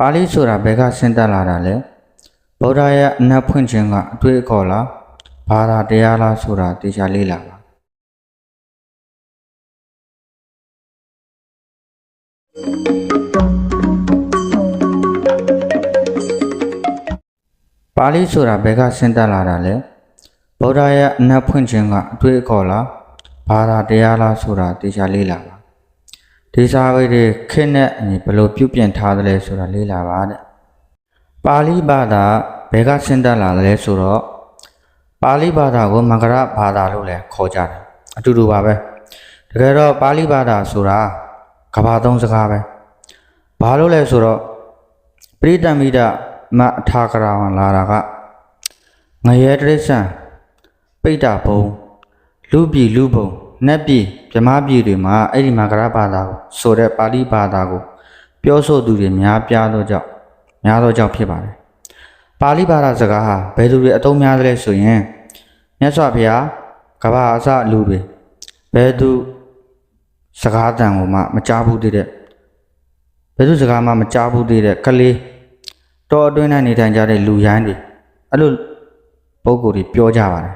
ပါဠိဆိုတာဘယ်ကဆင်းသက်လာတာလဲဗုဒ္ဓရဲ့အနတ်ဖွင့်ခြင်းကအတွေ့အခေါ်လားဘာသာတရားလားဆိုတာတေချာလေ့လာပါပါဠိဆိုတာဘယ်ကဆင်းသက်လာတာလဲဗုဒ္ဓရဲ့အနတ်ဖွင့်ခြင်းကအတွေ့အခေါ်လားဘာသာတရားလားဆိုတာတေချာလေ့လာပါ ဒီစာပေတွေခင်းတဲ့အညီဘယ်လိုပြုပြင်ထားသလဲဆိုတာလေ့လာပါတဲ့ပါဠိဘာသာဘယ်ကဆင်းသက်လာသလဲဆိုတော့ပါဠိဘာသာကိုမင်္ဂရဘာသာလို့လည်းခေါ်ကြတယ်အတူတူပါပဲတကယ်တော့ပါဠိဘာသာဆိုတာကဘာသုံးစကားပဲဘာလို့လဲဆိုတော့ပရိတ္တမိဒမအထာကရာဝန်လာတာကငရဲတရိစ္ဆန်ပိဋ္ဌဘုံလူပြည်လူပုံ နတ်ပြည်ဗြဟ္မာပြည်တွေမှာအဲ့ဒီမဂရဘာသာကိုဆိုတဲ့ပါဠိဘာသာကိုပြောဆိုသူတွေများပြားသောကြောင့်များသောကြောင့်ဖြစ်ပါတယ်။ပါဠိဘာသာစကားဟာဘယ်သူတွေအသုံးများသလဲဆိုရင်မြတ်စွာဘုရားကမ္ဘာအစလူတွေဘယ်သူစကားတန်ကိုမှမကြားဘူးသေးတဲ့ဘယ်သူစကားမှမကြားဘူးသေးတဲ့ကလေးတော်အတွင်းနဲ့နေထိုင်ကြတဲ့လူရိုင်းတွေအဲ့လိုပုံကိုယ်တွေပြောကြပါတယ်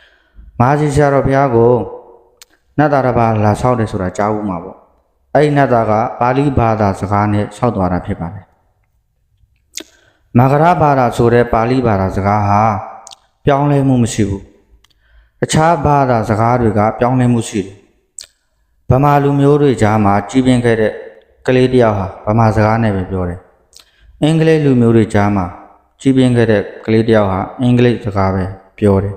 ။မဟာစီဆရာတော်ဘုရားကို နတ်သားတစ်ပါးလာဆောက်တယ်ဆိုတာကြားဘူးမှာပေါ့အဲ့ဒီနတ်သားကပါဠိဘာသာစကားနဲ့ဆောက်သွားတာဖြစ်ပါတယ်မဂရဘာသာဆိုတဲ့ပါဠိဘာသာစကားဟာပြောင်းလဲမှုမရှိဘူးအခြားဘာသာစကားတွေကပြောင်းလဲမှုရှိတယ်ဗမာလူမျိုးတွေကြားမှာကြီးပြင်းခဲ့တဲ့ကလေးတစ်ယောက်ဟာဗမာစကားနဲ့ပဲပြောတယ်အင်္ဂလိပ်လူမျိုးတွေကြားမှာကြီးပြင်းခဲ့တဲ့ကလေးတစ်ယောက်ဟာအင်္ဂလိပ်စကားပဲပြောတယ်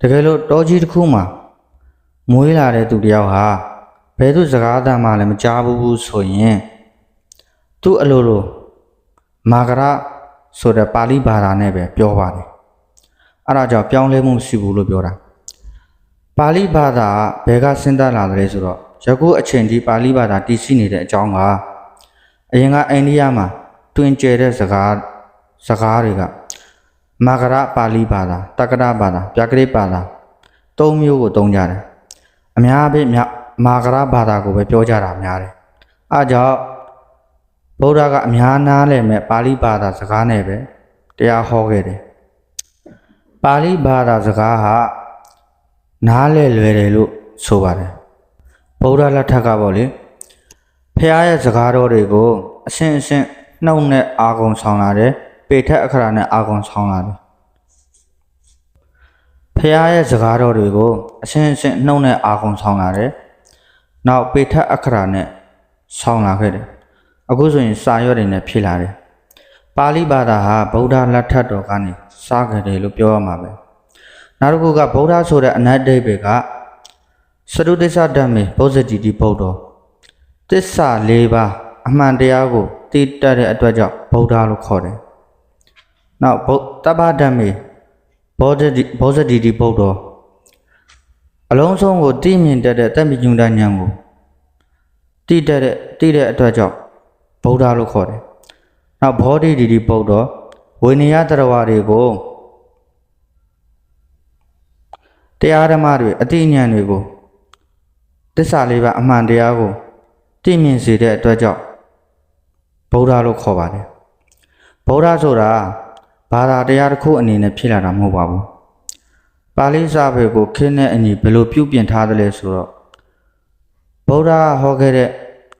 တကယ်လို့တောကြီးတစ်ခုမှာ မွေးလာတဲ့သူတစ်ယောက်ဟာဘယ်သူစကားသံမှလည်းမကြားဘူးဘူးဆိုရင်သူ့အလိုလိုမာဂရဆိုတဲ့ပါဠိဘာသာနဲ့ပဲပြောပါတယ်အဲ့ဒါကြောင့်ပြောင်းလဲမှုမရှိဘူးလို့ပြောတာပါဠိဘာသာကဘယ်ကစဉ်းစားလာတယ်ဆိုတော့ယခုအချိန်ဒီပါဠိဘာသာတည်ရှိနေတဲ့အကြောင်းကအရင်ကအိန္ဒိယမှာတွင်ကျယ်တဲ့စကားစကားတွေကမာဂရပါဠိဘာသာတက္ကရဘာသာပြကရိဘာသာသုံးမျိုးကိုသုံးကြတယ် အများအပြည့်မြမာဂရဘာသာကိုပဲပြောကြတာများတယ်အဲကြောင့်ဗုဒ္ဓကအများနားလည်မဲ့ပါဠိဘာသာစကားနဲ့ပဲတရားဟောခဲ့တယ်ပါဠိဘာသာစကားဟာနားလည်လွယ်တယ်လို့ဆိုပါတယ်ဗုဒ္ဓလက်ထက်ကပေါ့လေဖះရဲ့စကားတော်တွေကိုအရှင်းအရှင်းနှုတ်နဲ့အာကုံဆောင်လာတယ်ပေထက်အခရာနဲ့အာကုံဆောင်လာတယ် ဖះရဲ့စကားတော်တွေကိုအရှင်းအရှင်းနှုတ်နဲ့အာကုံဆောင်လာတယ်နောက်ပေထက်အခရာနဲ့ဆောင်လာခဲ့တယ်အခုဆိုရင်စာရွက်တွေနဲ့ဖြစ်လာတယ်ပါဠိဘာသာဟာဗုဒ္ဓလက်ထက်တော်ကနေစခဲ့တယ်လို့ပြောရမှာပဲနောက်တစ်ခုကဗုဒ္ဓဆိုတဲ့အနတ်ဒိဗေကစတုတ္တစ္ဆဓမ္မေဘုဇတိတိဗုဒ္ဓသစ္စာ၄ပါးအမှန်တရားကိုသိတတ်တဲ့အတွက်ကြောင့်ဗုဒ္ဓလို့ခေါ်တယ်။နောက်ဗုဒ္ဓပ္ပဓမ္မေ ဘောဇတိဘောဇတိတိဗုဒ္ဓအလုံးစုံကိုသိမြင်တတ်တဲ့တတ်မြညုံတဉာဏ်ကိုသိတတ်တဲ့သိတဲ့အတွက်ကြောင့်ဗုဒ္ဓလို့ခေါ်တယ်။နောက်ဘောဓိတိတိဗုဒ္ဓဝိနည်းတရဝတွေကိုတရားဓမ္မတွေအတိညာဏ်တွေကိုသစ္စာလေးပါးအမှန်တရားကိုသိမြင်စေတဲ့အတွက်ကြောင့်ဗုဒ္ဓလို့ခေါ်ပါတယ်ဗုဒ္ဓဆိုတာ ဘာသာတရားတစ်ခုအနေနဲ့ဖြစ်လာတာမဟုတ်ပါဘူးပါဠိစာပေကိုခင်းတဲ့အညီဘယ်လိုပြုပြင်ထားသလဲဆိုတော့ဗုဒ္ဓဟောခဲ့တဲ့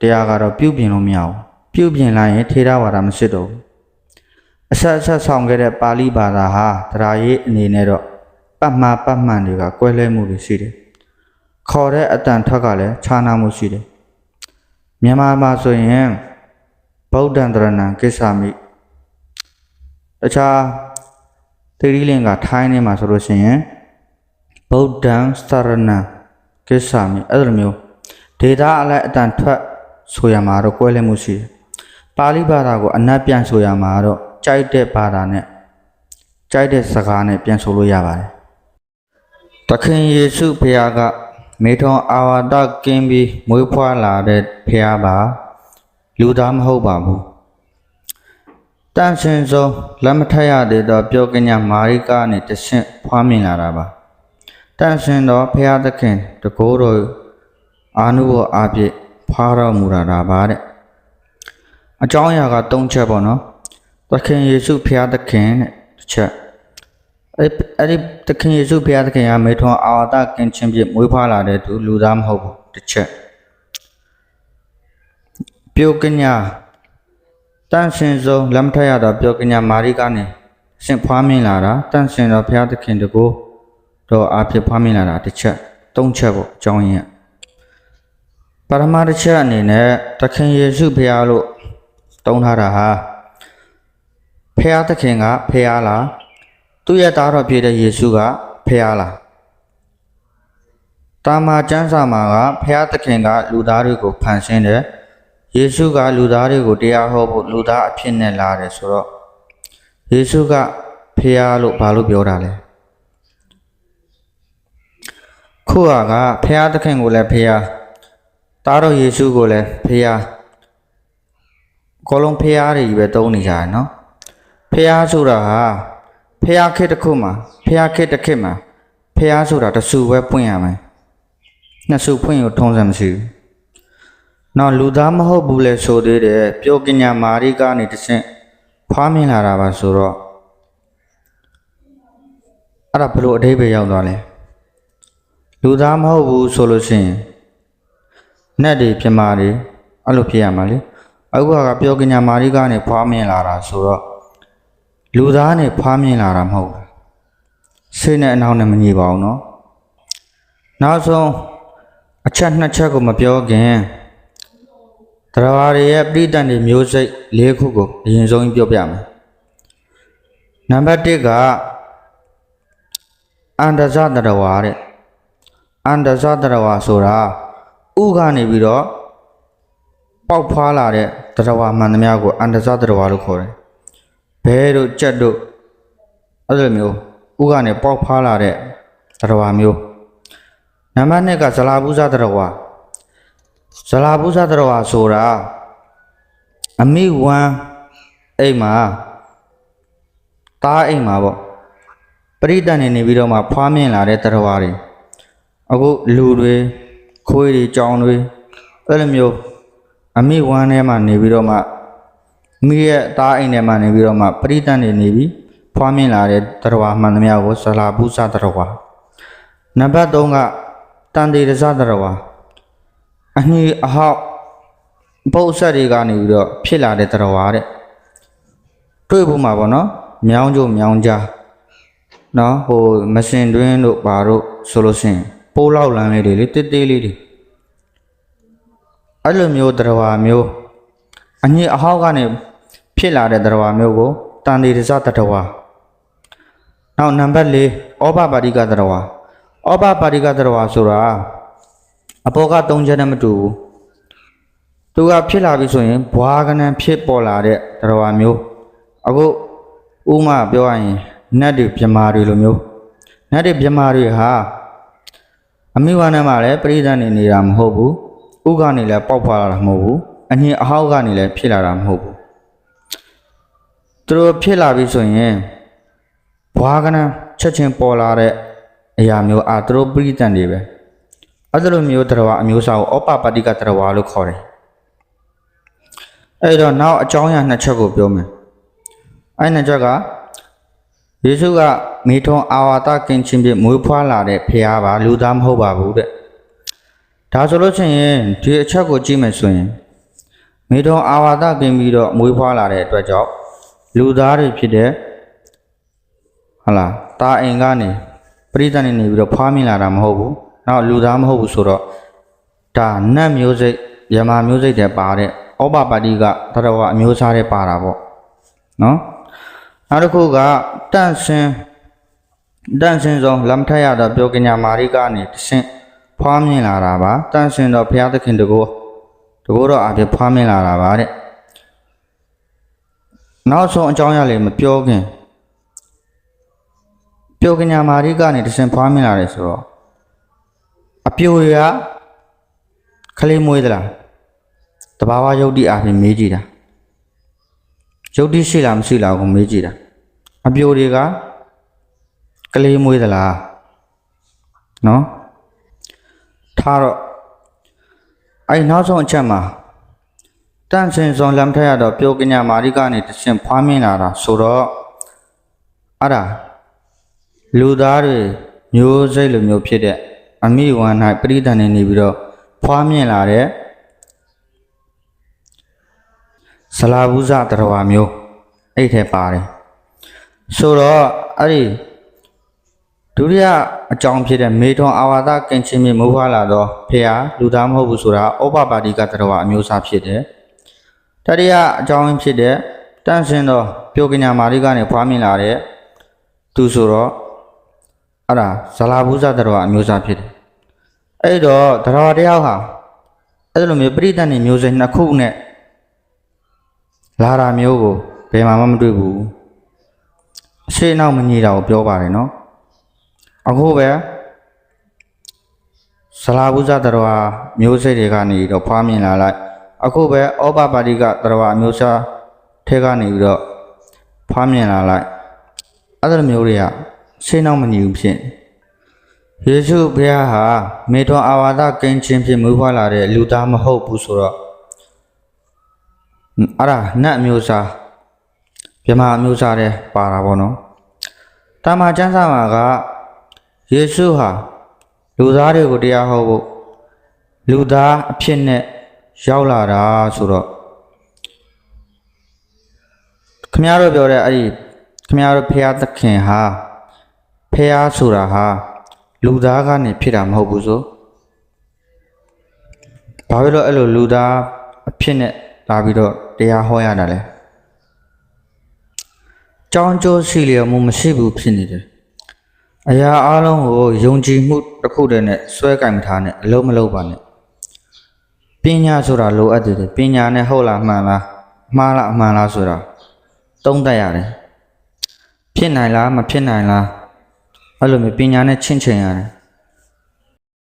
တရားကတော့ပြုပြင်လို့မရဘူးပြုပြင်လိုက်ရင်ထေရဝါဒမရှိတော့ဘူးအဆက်အဆက်ဆောင်ခဲ့တဲ့ပါဠိဘာသာဟာတရားရေးအနေနဲ့တော့ပတ်မှားပတ်မှန်တွေကကွဲလွဲမှုတွေရှိတယ်ခေါ်တဲ့အတန်ထွက်ကလည်းခြားနာမှုရှိတယ်မြန်မာမှာဆိုရင်ဗုဒ္ဓံတရဏံကိစ္ဆာမိ တခြားသီရိလင်္ကာထိုင်းနေမှာဆိုလို့ရှိရင်ဗုဒ္ဓံစရဏံကိစ္ဆာမိအဲ့လိုမျိုးဒေတာအလိုက်အတန်ထွက်ဆိုရမှာတော့ကွဲလွဲမှုရှိတယ်ပါဠိဘာသာကိုအနတ်ပြန်ဆိုရမှာတော့ကြိုက်တဲ့ဘာသာနဲ့ကြိုက်တဲ့စကားနဲ့ပြန်ဆိုလို့ရပါတယ်သခင်ယေရှုဘုရားကမေထွန်အာဝါဒကင်းပြီးမွေးဖွားလာတဲ့ဖះပါလူသားမဟုတ်ပါဘူး တန်ရှင်ဆုံးလက်မထက်ရသေးတော့ပြောကညာမာရိကနဲ့တဆင့်ဖွားမြင်လာတာပါတန်ရှင်တော်ဖះသခင်တကိုးတော်အာနုဘောအပြည့်ဖွားတော်မူတာဒါပါတဲ့အကြောင်းအရာက၃ချက်ပေါ့နော်သခင်ယေရှုဖျားသခင်တဲ့တစ်ချက်အဲ့အဲ့ဒီသခင်ယေရှုဖျားသခင်ကမေထွန်အာဝတကင်ချင်းပြည့်မွေးဖွားလာတဲ့သူလူသားမဟုတ်ဘူးတစ်ချက်ပြုတ်ကညာ တန်ရှင်ဆုံးလမ်းထရတော့ပြုတ်ကညာမာရိကနေရှင်ဖွားမြင်လာတာတန်ရှင်တော်ဖျားသခင်တကိုတော့အဖြစ်ဖွားမြင်လာတာတစ်ချက်၃ချက်ပေါ့အကြောင်းရင်းကပရမတစ်ချက်အနေနဲ့သခင်ယေရှုဖခင်လို့တုံးထားတာဟာဖခင်သခင်ကဖခင်လားသူ့ရဲ့သားတော်ဖြစ်တဲ့ယေရှုကဖခင်လားတာမာကျမ်းစာမှာကဖခင်သခင်ကလူသားတွေကိုဖန်ဆင်းတယ် ယေရှုကလူသားတွေကိုတရားဟောဖို့လူသားအဖြစ်နဲ့လာတယ်ဆိုတော့ယေရှုကဖခင်လို့ဘာလို့ပြောတာလဲခုကကဖခင်သခင်ကိုလည်းဖခင်သားတော်ယေရှုကိုလည်းဖေယားကောလုံးဖေယားတွေကြီးပဲတုံးနေကြတယ်နော်ဖေယားဆိုတာဟာဖေယားခေတ်တစ်ခုမှာဖေယားခေတ်တစ်ခေတ်မှာဖေယားဆိုတာတစ်စုပဲပွင့်ရမယ်နှစ်စုဖွင့်ရထုံးစံမရှိဘူး နောက်လူသားမဟုတ်ဘူးလေဆိုသေးတယ်ပြောကညာမာရိကနေတဆင့်ဖွားမြင်လာတာပါဆိုတော့အဲ့ဒါဘယ်လိုအဓိပ္ပာယ်ရောက်သွားလဲလူသားမဟုတ်ဘူးဆိုလို့ရှိရင် နတ်တွေပြမာတွေအဲ့လိုဖြစ်ရမှာလေအခုကပြောကညာမာရိကနေဖွားမြင်လာတာဆိုတော့လူသားနဲ့ဖွားမြင်လာတာမဟုတ်ဘူးစိတ်နဲ့အနောက်နဲ့မညီပါဘူးเนาะနောက်ဆုံးအချက်နှစ်ချက်ကိုမပြောခင် တရားတွေရဲ့ပြိတ္တန်တွေမျိုးစိတ်၄ခုကိုအရင်ဆုံးပြောပြမယ်နံပါတ်1ကအန္တဇတရဝါတဲ့အန္တဇတရဝါဆိုတာဥကနေပြီးတော့ပေါက်ဖွာလာတဲ့တရားဝါမှန်သမျှကိုအန္တဇတရားဝါလို့ခေါ်တယ်။ဘဲတို့ကြက်တို့အဲ့လိုမျိုးဥကနေပေါက်ဖွာလာတဲ့တရားဝါမျိုးနံပါတ်2ကဇလာဘူးဇတရားဝါ ဇလာဘူးဇတရားဝါဆိုတာအမိဝမ်းအိမ်မှာတားအိမ်မှာပေါ့ပရိသတ်နေနေပြီးတော့မှဖွားမြင်လာတဲ့တရားဝါတွေအခုလူတွေခွေးတွေကြောင်တွေအဲ့လိုမျိုးအမိဝမ်းထဲမှာနေပြီးတော့မှမိရဲ့အသားအိမ်ထဲမှာနေပြီးတော့မှပရိသတ်နေနေပြီးဖွားမြင်လာတဲ့တရားမှန်သမျှကိုဇလာပုစတရားနံပါတ်3ကတန်တေရဇတရား အညီအဟောက်ပု္ပ္ပဆက်တွေကနေပြီးတော့ဖြစ်လာတဲ့တရားတဲ့တွေ့ဖို့မှာပေါ့နော်မြောင်းကျိုးမြောင်းကြားနော်ဟိုမစင်တွင်းတို့ဘာတို့ဆိုလို့ရှိရင်ပိုးလောက်လန်းလေးတွေလေတစ်သေးလေးတွေအဲ့လိုမျိုးတရားမျိုးအညစ်အဟောက်ကနေဖြစ်လာတဲ့တရားမျိုးကိုတန်တေရဇတရားနောက်နံပါတ်၄ဩဘပါရိကတရားဩဘပါရိကတရားဆိုတာ အဘောက၃ချက်နဲ့မတူဘူးသူကဖြစ်လာပြီဆိုရင်ဘွားကနန်ဖြစ်ပေါ်လာတဲ့တရားမျိုးအခုဥမာပြောရရင်နတ်တွေပြမာတွေလိုမျိုးနတ်တွေပြမာတွေဟာအမိဝါနဲ့မှလည်းပရိသတ်နေနေတာမဟုတ်ဘူးဥကနေလည်းပေါက်ဖွာလာတာမဟုတ်ဘူးအငြင်းအဟောက်ကနေလည်းဖြစ်လာတာမဟုတ်ဘူးသူတို့ဖြစ်လာပြီဆိုရင်ဘွားကနန်းချက်ချင်းပေါ်လာတဲ့အရာမျိုးအာသူတို့ပရိသတ်တွေပဲ အဲ့လိုမျိုးတရားအမျိုးအစားကိုဩပပတိကတရားလို့ခေါ်တယ်အဲ့တော့နောက်အကြောင်းအရာနှစ်ချက်ကိုပြောမယ်အဲ့နှစ်ချက်ကယေရှုကမိထုံအာဝါဒကင်ချင်းပြမွေးဖွားလာတဲ့ဖခင်ပါလူသားမဟုတ်ပါဘူးတဲ့ဒါဆိုလို့ချင်းရင်ဒီအချက်ကိုကြည့်မယ်ဆိုရင်မိထုံအာဝါဒကင်ပြီးတော့မွေးဖွားလာတဲ့အတွက်ကြောင့်လူသားတွေဖြစ်တဲ့ဟလာတာအိမ်ကနေပရိသတ်နေနေပြီးတော့ဖွားမြင်လာတာမဟုတ်ဘူး နောက်လူသားမဟုတ်ဘူးဆိုတော့ဒါနတ်မျိုးစိတ်ယမမျိုးစိတ်တွေပါတဲ့ဩပပါတိကတရဝအမျိုးစားတွေပါတာပေါ့နော်နောက်တစ်ခုကတန့်စင်တန့်စင်ဆုံးလမ်းထရတော့ပြောကညာမာရိကနေတဆင့်ဖွားမြင်လာတာပါတန့်စင်တော့ဘုရားသခင်တကောတကောတော့အပြည့်ဖွားမြင်လာတာပါတဲ့နောက်ဆုံးအကြောင်းအရာလေးမပြောခင်ပြောကညာမာရိကနေတဆင့်ဖွားမြင်လာတယ်ဆိုတော့ အပြိုရခလေးမွေးသလားတဘာဝယုတ်တိအပြင်မေးကြည့်တာယုတ်တိရှိလားမရှိလားကိုမေးကြည့်တာအပြိုတွေကကလေးမွေးသလားနော်ထားတော့အဲ့နောက်ဆုံးအချက်မှာတန့်စင်ဆောင်လမ်းထက်ရတော့ပြောကညာမာရိကနေတရှင်ဖွားမြင်လာတာဆိုတော့အဲ့ဒါလူသားတွေမျိုးစိတ်လိုမျိုးဖြစ်တဲ့ အမိဝမ်း၌ပရိဒဏ်နေနေပြီးတော့ဖွားမြင်လာတဲ့ဆလာဘူးဇတရဝါမျိုးအဲ့ထဲပါတယ်ဆိုတော့အဲ့ဒီဒုတိယအကြောင်းဖြစ်တဲ့မေထွန်အာဝါဒကင်ချင်းမြေမိုးဖွားလာတော့ဖေဟာလူသားမဟုတ်ဘူးဆိုတာဩပပါတိကတရဝါအမျိုးအစားဖြစ်တယ်တတိယအကြောင်းဖြစ်တဲ့တန့်စင်သောပြိုကညာမာရိကနေဖွားမြင်လာတဲ့သူဆိုတော့အဲ့ဒါဇလာဘူးဇတရဝါအမျိုးအစားဖြစ်တယ် အဲ့တော့တရဝါတယောက်ဟာအဲ့လိုမျိုးပရိသတ်နေမျိုးစိနှစ်ခုနဲ့လာတာမျိုးကိုဘယ်မှမတွေ့ဘူးအရှိနောက်မညီတာကိုပြောပါတယ်နော်အခုပဲဇလာဘုဇတရဝါမျိုးစိတ်တွေကနေတော့ဖွားမြင်လာလိုက်အခုပဲဩပပါတိကတရဝါမျိုးစားထဲကနေပြီးတော့ဖွားမြင်လာလိုက်အဲ့လိုမျိုးတွေကရှင်းတော့မညီဘူးဖြစ် ယေရှုဘုရားဟာမေထွန်အာဝါဒကင်းခြင်းဖြင့်မွေးဖွားလာတဲ့လူသားမဟုတ်ဘူးဆိုတော့အဲ့ဒါနတ်မျိုးစားမြမအမျိုးစားတဲ့ပါတာပေါ့နော်တာမကျမ်းစာမှာကယေရှုဟာလူသားတွေကိုတရားဟောဖို့လူသားအဖြစ်နဲ့ရောက်လာတာဆိုတော့ခမည်းတော်ပြောတဲ့အဲ့ဒီခမည်းတော်ဖះသခင်ဟာဖះဆိုတာဟာ လူသားကနေဖြစ်တာမဟုတ်ဘူးဆိုဘာဖြစ်လို့အဲ့လိုလူသားအဖြစ်နဲ့လာပြီးတော့တရားဟောရတာလဲကြောင်းကျိုးရှိလျက်မှုမရှိဘူးဖြစ်နေတယ်အရာအလုံးကိုယုံကြည်မှုတစ်ခုတည်းနဲ့စွဲကင်မထားနဲ့အလုံးမလုံးပါနဲ့ပညာဆိုတာလိုအပ်တယ်ပညာနဲ့ဟုတ်လားမှန်လားမှားလားအမှန်လားဆိုတာသုံးသပ်ရတယ်ဖြစ်နိုင်လားမဖြစ်နိုင်လား အဲ့လိုမျိုးပညာနဲ့ချင့်ချိန်ရတယ်